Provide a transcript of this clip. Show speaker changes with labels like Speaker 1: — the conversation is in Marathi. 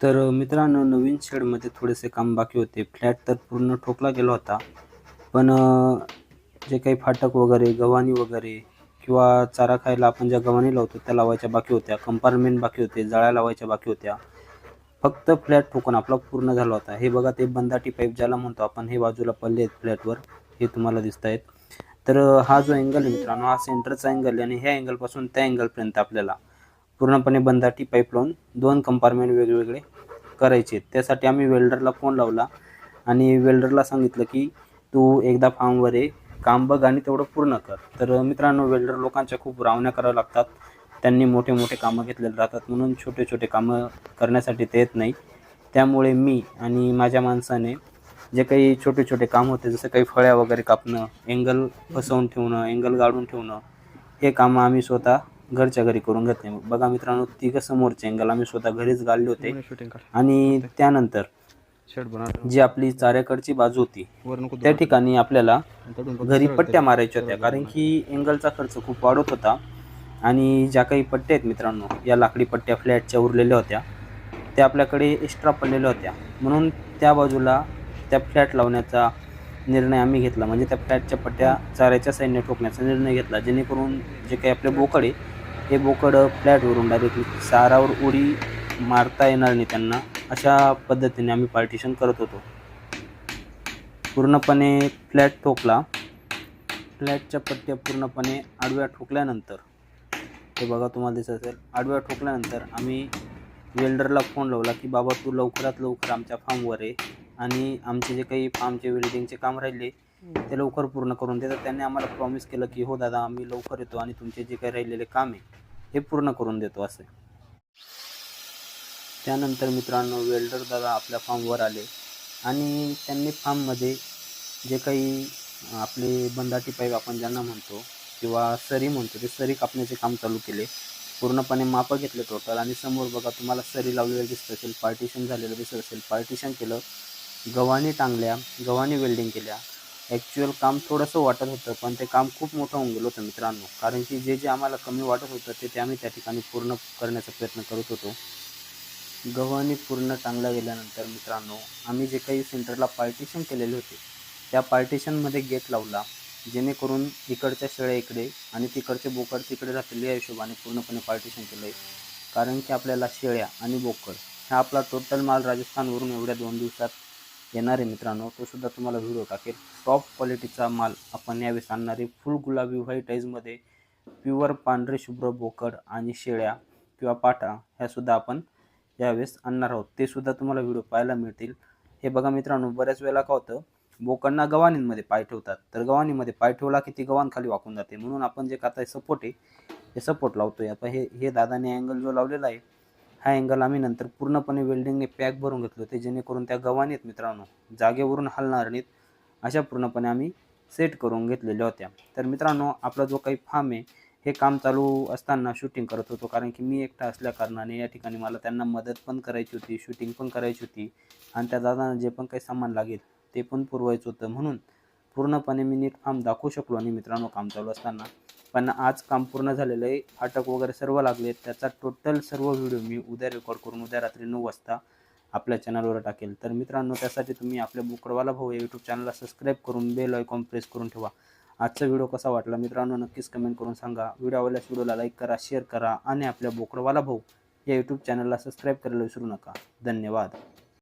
Speaker 1: तर मित्रांनो नवीन शेडमध्ये थोडेसे काम बाकी होते. फ्लॅट तर पूर्ण ठोकला गेला होता. पण जे काही फाटक वगैरे गव्हाणी वगैरे किंवा चारा खायला आपण ज्या गव्हाणी लावतो त्या लावायच्या बाकी होत्या. कंपार्टमेंट बाकी होते जाळ्या लावायच्या बाकी होत्या. फक्त फ्लॅट ठोकून आपला पूर्ण झाला होता. हे बघा ते बंदाटी पाईप ज्याला म्हणतो आपण हे बाजूला पडले आहेत फ्लॅटवर. हे तुम्हाला दिसत आहेत. तर हा जो अँगल आहे मित्रांनो हा सेंटरचा अँगल आहे आणि ह्या अँगलपासून त्या अँगलपर्यंत आपल्याला पूर्णपणे बंदाटी पाईप लावून दोन कंपार्टमेंट वेगवेगळे करायचे. त्यासाठी आम्ही वेल्डरला फोन लावला आणि वेल्डरला सांगितलं की तू एकदा फार्मवर ये काम बघ आणि तेवढं पूर्ण कर. तर मित्रांनो वेल्डर लोकांच्या खूप रावण्या कराव्या लागतात. त्यांनी मोठे मोठे कामं घेतलेले राहतात म्हणून छोटे छोटे कामं करण्यासाठी ते येत नाही. त्यामुळे मी आणि माझ्या माणसाने जे काही छोटे छोटे काम होते जसं काही फळ्या वगैरे कापणं अँगल बसवून ठेवणं अँगल गाडून ठेवणं हे कामं आम्ही स्वतः घरच्या घरी करून घेतले. बघा मित्रांनो तिघं समोरचे अँगल आम्ही स्वतः घरीच गाडले होते. आणि त्यानंतर जी आपली चाऱ्याकडची बाजू होती त्या ठिकाणी आपल्याला घरी पट्ट्या मारायच्या होत्या. कारण की अँगलचा खर्च खूप वाढत होता. आणि ज्या काही पट्ट्या आहेत मित्रांनो या लाकडी पट्ट्या फ्लॅटच्या उरलेल्या होत्या. त्या आपल्याकडे एक्स्ट्रा पडलेल्या होत्या. म्हणून त्या बाजूला त्या फ्लॅट लावण्याचा निर्णय आम्ही घेतला. म्हणजे त्या फ्लॅटच्या पट्ट्या चाऱ्याच्या साईडने ठोकण्याचा निर्णय घेतला. जेणेकरून जे काही आपले बोकड हे बोकड फ्लॅटवरून डायरेक्टली सारावर उडी मारता येणार नाही त्यांना. अशा पद्धतीने आम्ही पार्टिशन करत होतो. पूर्णपणे फ्लॅट ठोकला. फ्लॅटच्या पट्ट्या पूर्णपणे आडव्या ठोकल्यानंतर हे बघा तुम्हाला दिसत असेल आडव्या ठोकल्यानंतर आम्ही वेल्डरला फोन लावला की बाबा तू लवकरात लवकर आमच्या फार्मवर आहे आणि आमचे जे काही फार्मचे वेल्डिंगचे काम राहिले ते लवकर पूर्ण करून देतात. त्यांनी आम्हाला प्रॉमिस केलं की हो दादा आम्ही लवकर येतो आणि तुमचे जे काही राहिलेले काम आहे हे पूर्ण करून देतो असे त्यानंतर मित्रांनो वेल्डर दादा आपल्या फॉर्मवर आले आणि त्यांनी फार्ममध्ये जे काही आपले बंधाटी पाईप आपण ज्यांना म्हणतो किंवा सरी म्हणतो ते सरी कापण्याचे काम चालू केले. पूर्णपणे मापं घेतले टोटल आणि समोर बघा तुम्हाला सरी लावलेलं दिसत असेल पार्टिशन झालेलं दिसत असेल. पार्टिशन केलं गव्हाणी टांगल्या गव्हाणी वेल्डिंग केल्या. ॲक्च्युअल काम थोडंसं वाटत होतं पण ते काम खूप मोठं होऊन गेलं होतं मित्रांनो. कारण की जे जे आम्हाला कमी वाटत होतं ते ते आम्ही त्या ठिकाणी पूर्ण करण्याचा प्रयत्न करत होतो. गव्हाणी पूर्ण चांगला गेल्यानंतर मित्रांनो आम्ही जे काही सेंटरला पार्टिशन केलेले होते त्या पार्टिशनमध्ये गेट लावला जेणेकरून इकडच्या शेळ्या इकडे आणि तिकडचे बोकड तिकडे राहतील या हिशोबाने पूर्णपणे पार्टिशन केलं आहे कारण की आपल्याला शेळ्या आणि बोकड हा आपला टोटल माल राजस्थानवरून एवढ्या दोन दिवसात येणार आहे मित्रांनो. तो सुद्धा तुम्हाला व्हिडिओ टाकेल. टॉप क्वालिटीचा माल आपण यावेळेस आणणारे फुल गुलाबी व्हाईट आईजमध्ये प्युअर पांढरे शुभ्र बोकड आणि शेळ्या किंवा पाटा ह्यासुद्धा आपण यावेळेस आणणार आहोत. ते सुद्धा तुम्हाला व्हिडिओ पाहायला मिळतील. हे बघा मित्रांनो बऱ्याच वेळेला का होतं? बोकांना गव्हाणींमध्ये पाय ठेवतात. तर गव्हाणीमध्ये पाय ठेवला की ती गव्हाण खाली वाकून जाते. म्हणून आपण जे आता सपोर्ट आहे हे सपोर्ट लावतोय. आपण हे हे दादाने अँगल जो लावलेला आहे हा अँगल आम्ही नंतर पूर्णपणे वेल्डिंगने पॅक भरून घेतलो होते जेणेकरून त्या गव्हाणीत मित्रांनो जागेवरून हलणार नाहीत अशा पूर्णपणे आम्ही सेट करून घेतलेल्या होत्या. तर मित्रांनो आपला जो काही फार्म आहे हे काम चालू असताना शूटिंग करत होतो कारण की मी एकटा असल्या कारणाने या ठिकाणी मला त्यांना मदत पण करायची होती शूटिंग पण करायची होती आणि त्या दादांना जे पण काही सामान लागेल ते पण पुरवायचं होतं म्हणून पूर्णपणे मी नीट फार्म दाखवू शकलो आणि मित्रांनो काम चालू असताना. पण आज काम पूर्ण झालेलं आहे फाटक वगैरे सर्व लागले त्याचा टोटल सर्व व्हिडिओ मी उद्या रेकॉर्ड करून उद्या रात्री नऊ वाजता आपल्या चॅनलवर टाकेल. तर मित्रांनो त्यासाठी तुम्ही आपल्या बुकडवाला भाऊ या यूट्यूब चॅनलला सबस्क्राईब करून बेल आयकॉन प्रेस करून ठेवा. आजचा व्हिडिओ कसा वाटला मित्रांनो नक्कीच कमेंट करून सांगा. व्हिडिओ आवडल्यास व्हिडिओला लाईक करा शेअर करा आणि आपल्या बोकडवाला भाऊ या यूट्यूब चॅनलला सबस्क्राईब करायला विसरू नका. धन्यवाद.